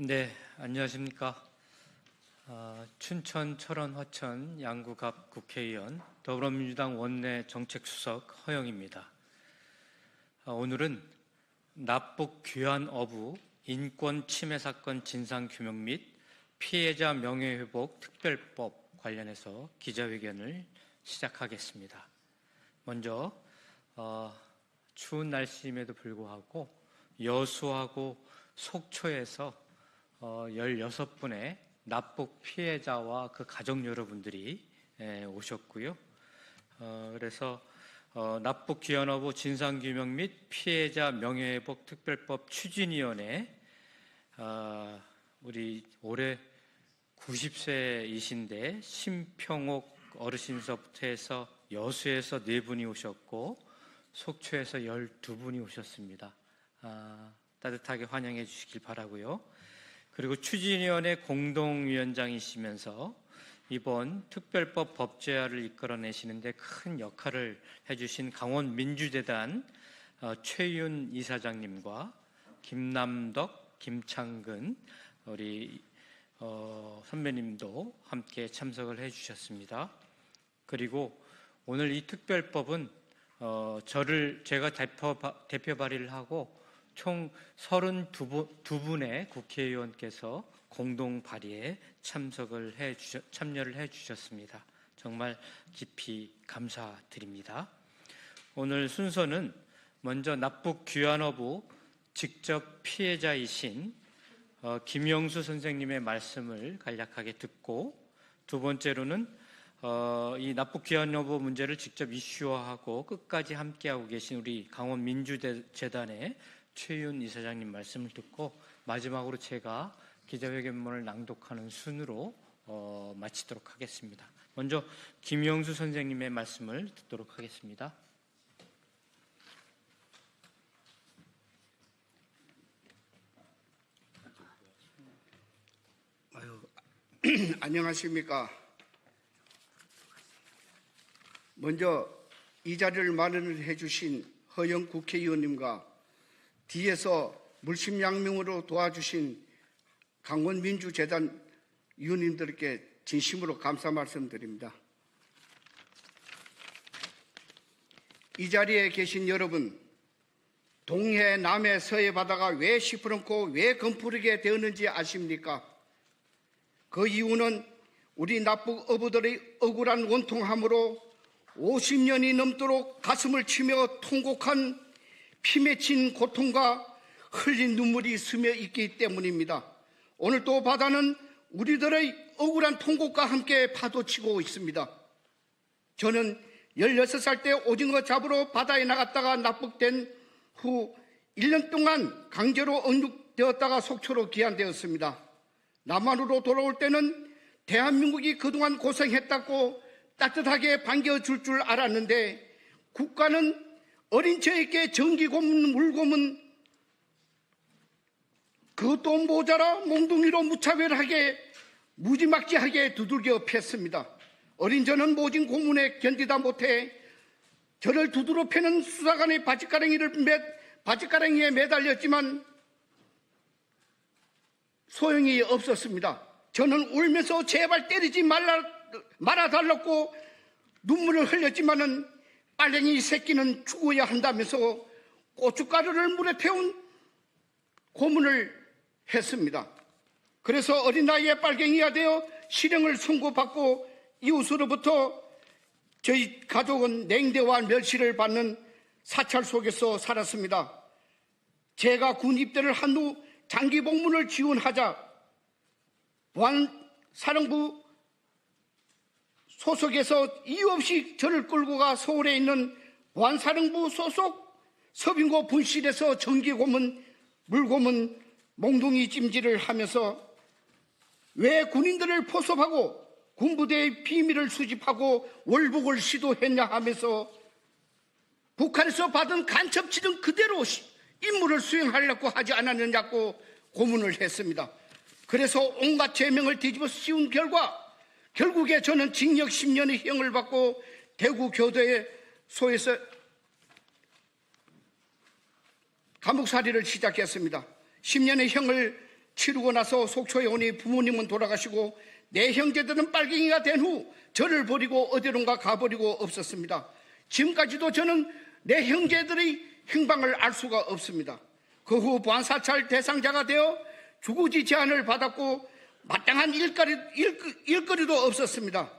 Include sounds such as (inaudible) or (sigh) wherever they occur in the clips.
네, 안녕하십니까. 아, 춘천, 철원, 화천, 양구갑 국회의원, 더불어민주당 원내 정책수석 허영입니다. 아, 오늘은 납북 귀환 어부 인권 침해 사건 진상 규명 및 피해자 명예회복 특별법 관련해서 기자회견을 시작하겠습니다. 먼저 어, 추운 날씨임에도 불구하고 여수하고 속초에서 어, 16분의 납북 피해자와 그 가족 여러분들이 에, 오셨고요. 어, 그래서 어, 납북 귀환어부 진상규명 및 피해자 명예회복 특별법 추진위원회 어, 우리 올해 90세이신데 심평옥 어르신서부터 해서 여수에서 네 분이 오셨고 속초에서 12분이 오셨습니다. 아, 따뜻하게 환영해 주시길 바라고요. 그리고 추진위원회 공동위원장이시면서 이번 특별법 법제화를 이끌어내시는데 큰 역할을 해주신 강원 민주재단 어, 최윤 이사장님과 김남덕, 김창근 우리 어, 선배님도 함께 참석을 해주셨습니다. 그리고 오늘 이 특별법은 어, 저를 제가 대표, 바- 대표 발의를 하고 총 32분의 국회의원께서 공동 발의에 참석을 해 주셨, 참여를 해 주셨습니다. 정말 깊이 감사드립니다. 오늘 순서는 먼저 납북 귀환어부 직접 피해자이신 어, 김영수 선생님의 말씀을 간략하게 듣고 두 번째로는 어, 이 납북 귀환 여부 문제를 직접 이슈화하고 끝까지 함께하고 계신 우리 강원 민주재단의 최윤 이사장님 말씀을 듣고 마지막으로 제가 기자회견문을 낭독하는 순으로 어, 마치도록 하겠습니다. 먼저 김영수 선생님의 말씀을 듣도록 하겠습니다. (clears throat) 안녕하십니까. 먼저 이 자리를 마련해 주신 허영 국회의원님과 뒤에서 물심양명으로 도와주신 강원민주재단 위원님들께 진심으로 감사 말씀드립니다. 이 자리에 계신 여러분, 동해, 남해, 서해 바다가 왜 시퍼런고 왜 검푸르게 되었는지 아십니까? 그 이유는 우리 납북 어부들의 억울한 원통함으로 50년이 넘도록 가슴을 치며 통곡한 피 맺힌 고통과 흘린 눈물이 스며 있기 때문입니다. 오늘 또 바다는 우리들의 억울한 통곡과 함께 파도치고 있습니다. 저는 16살 때 오징어 잡으러 바다에 나갔다가 납북된 후 1년 동안 강제로 억륙되었다가 속초로 귀환되었습니다. 남한으로 돌아올 때는 대한민국이 그동안 고생했다고 따뜻하게 반겨줄 줄 알았는데 국가는 어린 저에게 전기 고문, 물고문 그것도 모자라 몽둥이로 무차별하게 무지막지하게 두들겨 팼습니다. 어린 저는 모진 고문에 견디다 못해 저를 두드러 패는 수사관의 바지가랑이를 매, 바지가랑이에 매달렸지만 소용이 없었습니다. 저는 울면서 제발 때리지 말라, 말아달라고 눈물을 흘렸지만은 빨랭이 새끼는 죽어야 한다면서 고춧가루를 물에 태운 고문을 했습니다. 그래서 어린 나이에 빨갱이가 되어 실형을 선고받고 이웃으로부터 저희 가족은 냉대와 멸시를 받는 사찰 속에서 살았습니다. 제가 군 입대를 한 후 장기 복문을 지원하자 보안 사령부 소속에서 이유 없이 저를 끌고 가 서울에 있는 보안 사령부 소속 서빙고 분실에서 전기 고문, 물고문, 몽둥이 찜질을 하면서 왜 군인들을 포섭하고 군부대의 비밀을 수집하고 월북을 시도했냐 하면서 북한에서 받은 간첩지는 그대로 시- 임무를 수행하려고 하지 않았느냐고 고문을 했습니다. 그래서 온갖 죄명을 뒤집어 씌운 결과 결국에 저는 징역 10년의 형을 받고 대구 교도소에서 감옥살이를 시작했습니다. 10년의 형을 치르고 나서 속초에 오니 부모님은 돌아가시고 내 형제들은 빨갱이가 된 후 저를 버리고 어디론가 가버리고 없었습니다. 지금까지도 저는 내 형제들의 행방을 알 수가 없습니다. 그 후 보안사찰 대상자가 되어 주거지 제한을 받았고 마땅한 일거리, 일, 일거리 도 없었습니다.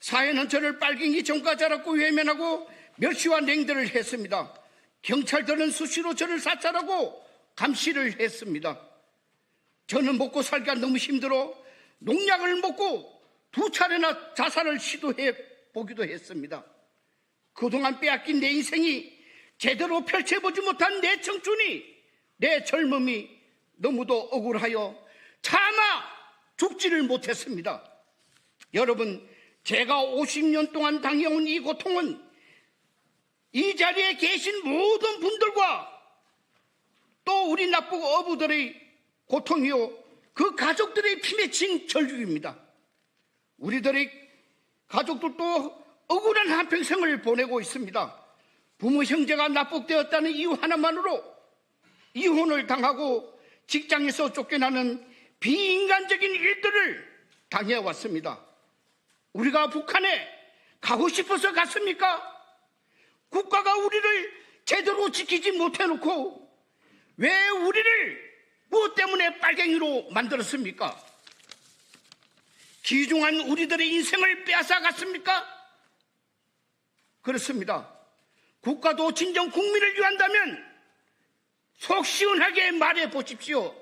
사회는 저를 빨갱이 전과자라고 외면하고 멸시와 냉대를 했습니다. 경찰들은 수시로 저를 사찰하고 감시를 했습니다. 저는 먹고 살기가 너무 힘들어 농약을 먹고 두 차례나 자살을 시도해 보기도 했습니다. 그동안 빼앗긴 내 인생이 제대로 펼쳐보지 못한 내 청춘이 내 젊음이 너무도 억울하여 차마 죽지를 못했습니다. 여러분, 제가 50년 동안 당해온 이 고통은 이 자리에 계신 모든 분들과 또 우리 납북 어부들의 고통이요. 그 가족들의 피 맺힌 절규입니다. 우리들의 가족들도 억울한 한평생을 보내고 있습니다. 부모 형제가 납북되었다는 이유 하나만으로 이혼을 당하고 직장에서 쫓겨나는 비인간적인 일들을 당해왔습니다. 우리가 북한에 가고 싶어서 갔습니까? 국가가 우리를 제대로 지키지 못해놓고 왜 우리를 무엇 때문에 빨갱이로 만들었습니까? 귀중한 우리들의 인생을 빼앗아 갔습니까? 그렇습니다. 국가도 진정 국민을 위한다면 속 시원하게 말해 보십시오.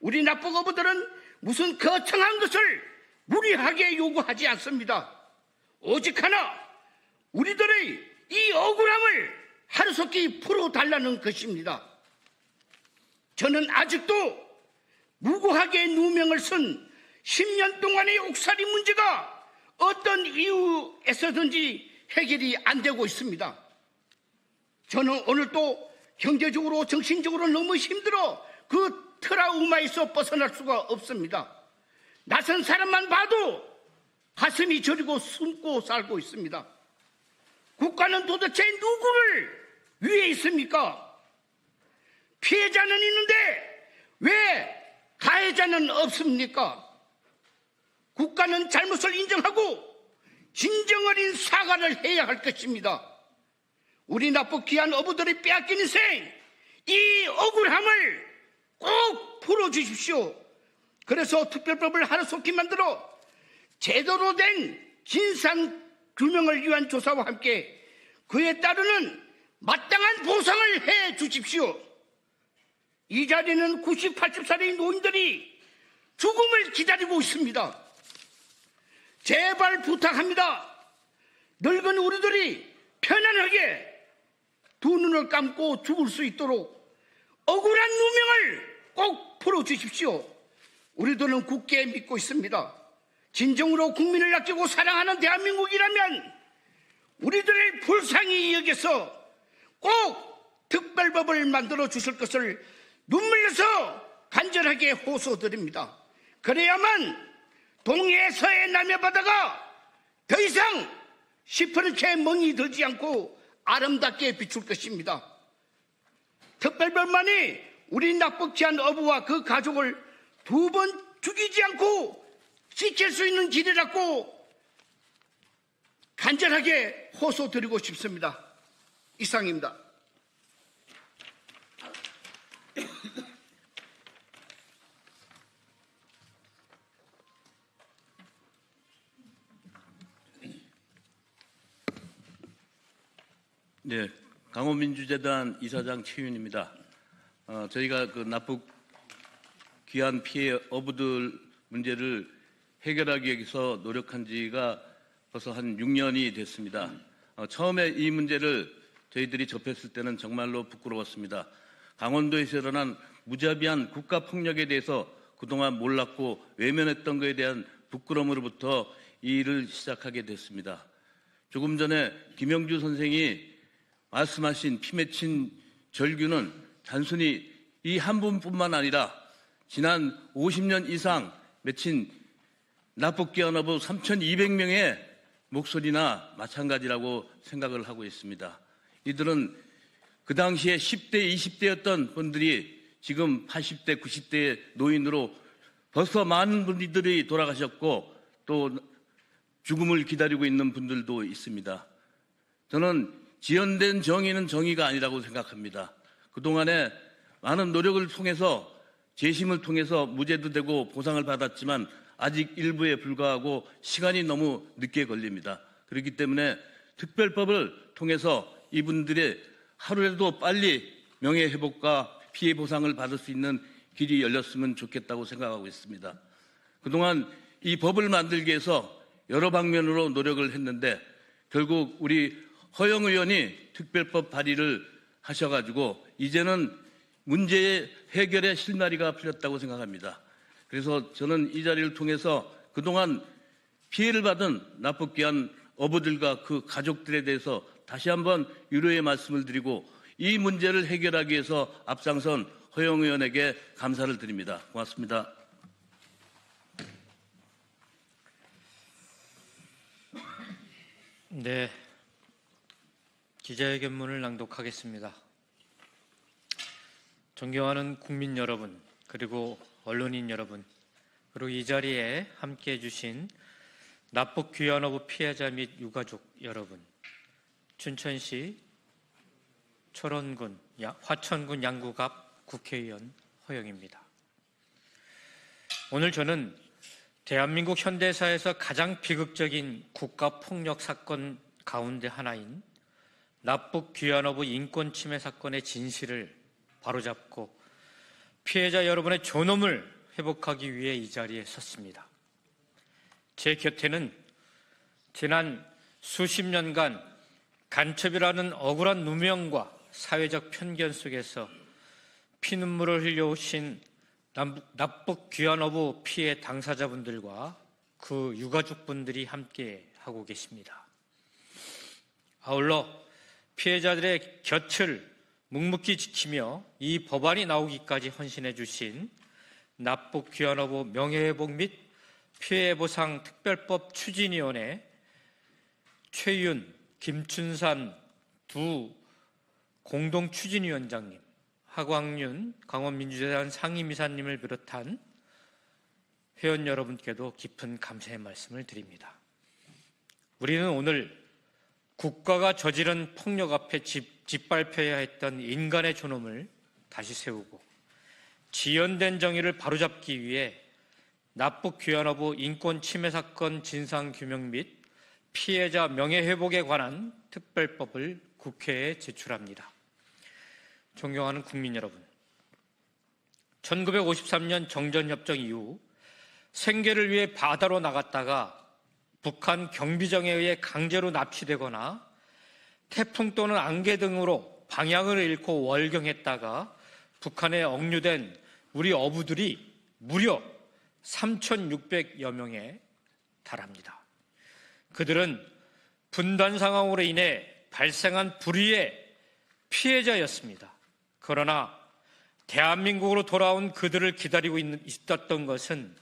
우리 납북어부들은 무슨 거창한 것을 무리하게 요구하지 않습니다. 오직 하나, 우리들의 이 억울함을 하루속히 풀어달라는 것입니다. 저는 아직도 무고하게 누명을 쓴 10년 동안의 옥살이 문제가 어떤 이유에서든지 해결이 안 되고 있습니다. 저는 오늘 또 경제적으로 정신적으로 너무 힘들어 그 트라우마에서 벗어날 수가 없습니다. 낯선 사람만 봐도 가슴이 저리고 숨고 살고 있습니다. 국가는 도대체 누구를 위해 있습니까? 피해자는 있는데 왜 가해자는 없습니까? 국가는 잘못을 인정하고 진정 어린 사과를 해야 할 것입니다. 우리 귀한 어부들이 빼앗긴 인생, 이 억울함을 꼭 풀어주십시오. 그래서 특별법을 하루속히 만들어 제대로 된 진상 규명을 위한 조사와 함께 그에 따르는 마땅한 보상을 해 주십시오. 이 자리는 90, 80살의 노인들이 죽음을 기다리고 있습니다. 제발 부탁합니다. 늙은 우리들이 편안하게 두 눈을 감고 죽을 수 있도록 억울한 누명을 꼭 풀어주십시오. 우리들은 굳게 믿고 있습니다. 진정으로 국민을 아끼고 사랑하는 대한민국이라면 우리들을 불쌍히 여겨서 꼭 특별법을 만들어 주실 것을 눈물려서 간절하게 호소드립니다. 그래야만 동해 서해 남해 바다가 더 이상 시퍼렇게 멍이 들지 않고 아름답게 비출 것입니다. 특별법만이 우리 납북지한 어부와 그 가족을 두 번 죽이지 않고 지킬 수 있는 길이라고 간절하게 호소드리고 싶습니다. 이상입니다. 네, 강원민주재단 이사장 최윤입니다. 어, 저희가 그 납북 귀한 피해 어부들 문제를 해결하기 위해서 노력한 지가 벌써 한 6년이 됐습니다. 어, 처음에 이 문제를 저희들이 접했을 때는 정말로 부끄러웠습니다. 강원도에서 일어난 무자비한 국가 폭력에 대해서 그동안 몰랐고 외면했던 것에 대한 부끄러움으로부터 이 일을 시작하게 됐습니다. 조금 전에 김영주 선생이 말씀하신 피 맺힌 절규는 단순히 이 한 분뿐만 아니라 지난 50년 이상 맺힌 납북기한어부 3,200명의 목소리나 마찬가지라고 생각을 하고 있습니다. 이들은 그 당시에 10대, 20대였던 분들이 지금 80대, 90대의 노인으로 벌써 많은 분들이 돌아가셨고 또 죽음을 기다리고 있는 분들도 있습니다. 저는 지연된 정의는 정의가 아니라고 생각합니다. 그동안에 많은 노력을 통해서 재심을 통해서 무죄도 되고 보상을 받았지만 아직 일부에 불과하고 시간이 너무 늦게 걸립니다. 그렇기 때문에 특별법을 통해서 이분들의 하루라도 빨리 명예회복과 피해 보상을 받을 수 있는 길이 열렸으면 좋겠다고 생각하고 있습니다. 그동안 이 법을 만들기 위해서 여러 방면으로 노력을 했는데 결국 우리 허영 의원이 특별법 발의를 하셔가지고 이제는 문제의 해결의 실마리가 풀렸다고 생각합니다. 그래서 저는 이 자리를 통해서 그동안 피해를 받은 납북기한 어부들과 그 가족들에 대해서 다시 한번 위로의 말씀을 드리고 이 문제를 해결하기 위해서 앞장선 허영 의원에게 감사를 드립니다. 고맙습니다. 네. 기자회견문을 낭독하겠습니다. 존경하는 국민 여러분, 그리고 언론인 여러분, 그리고 이 자리에 함께 해주신 납북 귀환어부 피해자 및 유가족 여러분, 춘천시 철원군, 야- 화천군 양구갑 국회의원 허영입니다. 오늘 저는 대한민국 현대사에서 가장 비극적인 국가 폭력 사건 가운데 하나인 납북 귀환어부 인권 침해 사건의 진실을 바로잡고 피해자 여러분의 존엄을 회복하기 위해 이 자리에 섰습니다. 제 곁에는 지난 수십 년간 간첩이라는 억울한 누명과 사회적 편견 속에서 피눈물을 흘려오신 남- 납북 귀환어부 피해 당사자분들과 그 유가족분들이 함께 하고 계십니다. 아울러 피해자들의 곁을 묵묵히 지키며 이 법안이 나오기까지 헌신해 주신 납북 귀환어부 명예회복 및 피해보상 특별법 추진위원회 최윤, 김춘산 두 공동 추진위원장님, 하광윤 강원민주재단 상임이사님을 비롯한 회원 여러분께도 깊은 감사의 말씀을 드립니다. 우리는 오늘 국가가 저지른 폭력 앞에 집, 짓밟혀야 했던 인간의 존엄을 다시 세우고 지연된 정의를 바로잡기 위해 납북 귀환어부 인권 침해 사건 진상 규명 및 피해자 명예 회복에 관한 특별법을 국회에 제출합니다. 존경하는 국민 여러분, 1953년 정전협정 이후 생계를 위해 바다로 나갔다가 북한 경비정에 의해 강제로 납치되거나 태풍 또는 안개 등으로 방향을 잃고 월경했다가 북한에 억류된 우리 어부들이 무려 3,600여 명에 달합니다. 그들은 분단 상황으로 인해 발생한 불의의 피해자였습니다. 그러나 대한민국으로 돌아온 그들을 기다리고 있었던 것은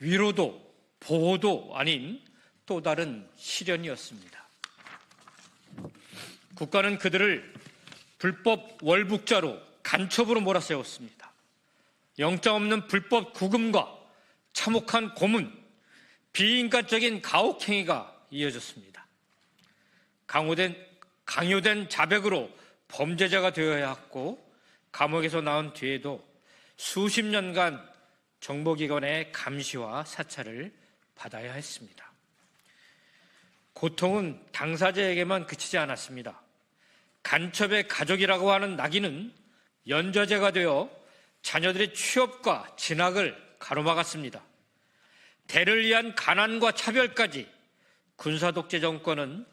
위로도 보호도 아닌 또 다른 시련이었습니다. 국가는 그들을 불법 월북자로 간첩으로 몰아세웠습니다. 영장 없는 불법 구금과 참혹한 고문, 비인간적인 가혹행위가 이어졌습니다. 강요된, 강요된 자백으로 범죄자가 되어야 했고 감옥에서 나온 뒤에도 수십 년간 정보기관의 감시와 사찰을 받아야 했습니다. 고통은 당사자에게만 그치지 않았습니다. 간첩의 가족이라고 하는 낙인은 연좌제가 되어 자녀들의 취업과 진학을 가로막았습니다. 대를 위한 가난과 차별까지 군사독재 정권은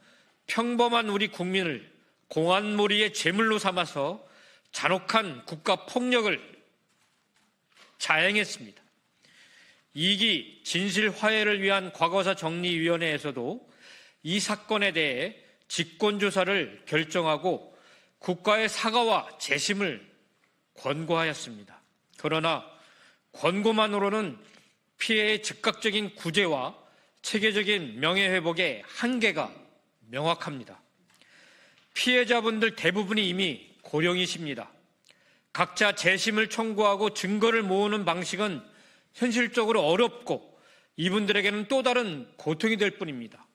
평범한 우리 국민을 공안몰이의 제물로 삼아서 잔혹한 국가 폭력을 자행했습니다. 2기 진실 화해를 위한 과거사 정리위원회에서도 이 사건에 대해 직권조사를 결정하고 국가의 사과와 재심을 권고하였습니다. 그러나 권고만으로는 피해의 즉각적인 구제와 체계적인 명예회복의 한계가 명확합니다. 피해자분들 대부분이 이미 고령이십니다. 각자 재심을 청구하고 증거를 모으는 방식은 현실적으로 어렵고 이분들에게는 또 다른 고통이 될 뿐입니다.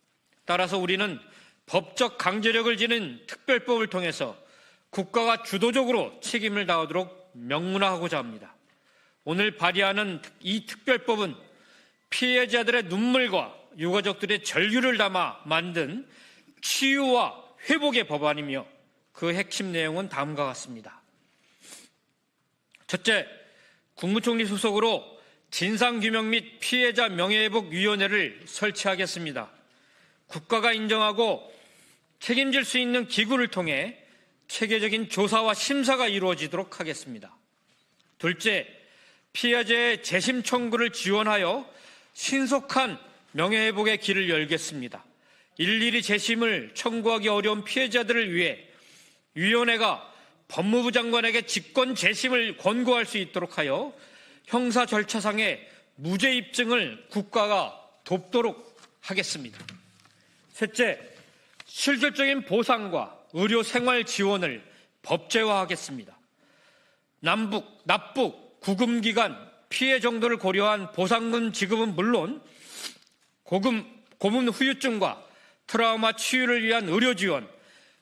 따라서 우리는 법적 강제력을 지닌 특별법을 통해서 국가가 주도적으로 책임을 다하도록 명문화하고자 합니다. 오늘 발의하는 이 특별법은 피해자들의 눈물과 유가족들의 전류를 담아 만든 치유와 회복의 법안이며 그 핵심 내용은 다음과 같습니다. 첫째, 국무총리 소속으로 진상규명 및 피해자 명예회복위원회를 설치하겠습니다. 국가가 인정하고 책임질 수 있는 기구를 통해 체계적인 조사와 심사가 이루어지도록 하겠습니다. 둘째, 피해자의 재심 청구를 지원하여 신속한 명예회복의 길을 열겠습니다. 일일이 재심을 청구하기 어려운 피해자들을 위해 위원회가 법무부 장관에게 직권 재심을 권고할 수 있도록 하여 형사 절차상의 무죄 입증을 국가가 돕도록 하겠습니다. 셋째, 실질적인 보상과 의료 생활 지원을 법제화하겠습니다. 남북, 납북, 구금 기간 피해 정도를 고려한 보상금 지급은 물론 고금, 고문 후유증과 트라우마 치유를 위한 의료 지원,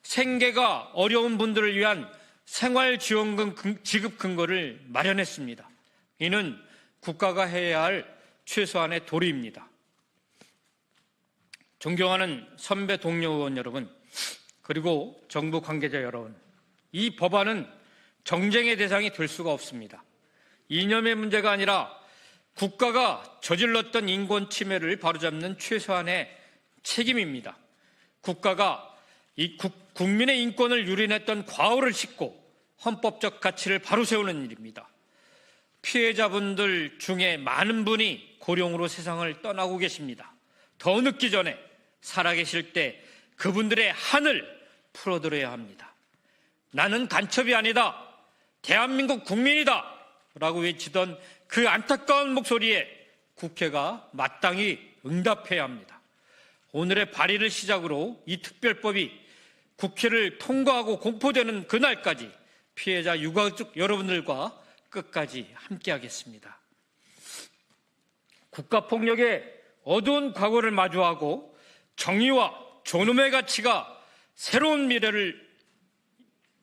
생계가 어려운 분들을 위한 생활 지원금 근- 지급 근거를 마련했습니다. 이는 국가가 해야 할 최소한의 도리입니다. 존경하는 선배 동료 의원 여러분, 그리고 정부 관계자 여러분, 이 법안은 정쟁의 대상이 될 수가 없습니다. 이념의 문제가 아니라 국가가 저질렀던 인권 침해를 바로잡는 최소한의 책임입니다. 국가가 이 국, 국민의 인권을 유린했던 과오를 씻고 헌법적 가치를 바로 세우는 일입니다. 피해자분들 중에 많은 분이 고령으로 세상을 떠나고 계십니다. 더 늦기 전에 살아계실 때 그분들의 한을 풀어드려야 합니다. 나는 간첩이 아니다. 대한민국 국민이다. 라고 외치던 그 안타까운 목소리에 국회가 마땅히 응답해야 합니다. 오늘의 발의를 시작으로 이 특별법이 국회를 통과하고 공포되는 그날까지 피해자 유가족 여러분들과 끝까지 함께하겠습니다. 국가폭력의 어두운 과거를 마주하고 정의와 존엄의 가치가 새로운 미래를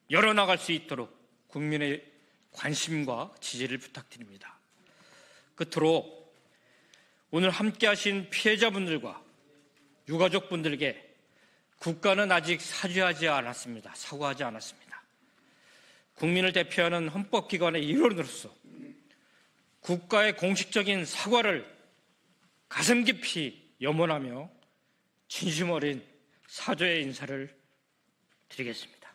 열어나갈 수 있도록 국민의 관심과 지지를 부탁드립니다. 끝으로 오늘 함께 하신 피해자분들과 유가족분들께 국가는 아직 사죄하지 않았습니다. 사과하지 않았습니다. 국민을 대표하는 헌법기관의 일원으로서 국가의 공식적인 사과를 가슴 깊이 염원하며 진심 어린 사죄의 인사를 드리겠습니다.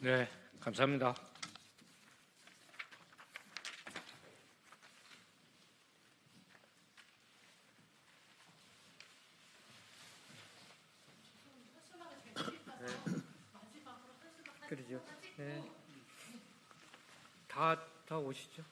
네, 감사합니다. 그러죠. 네. 다, 다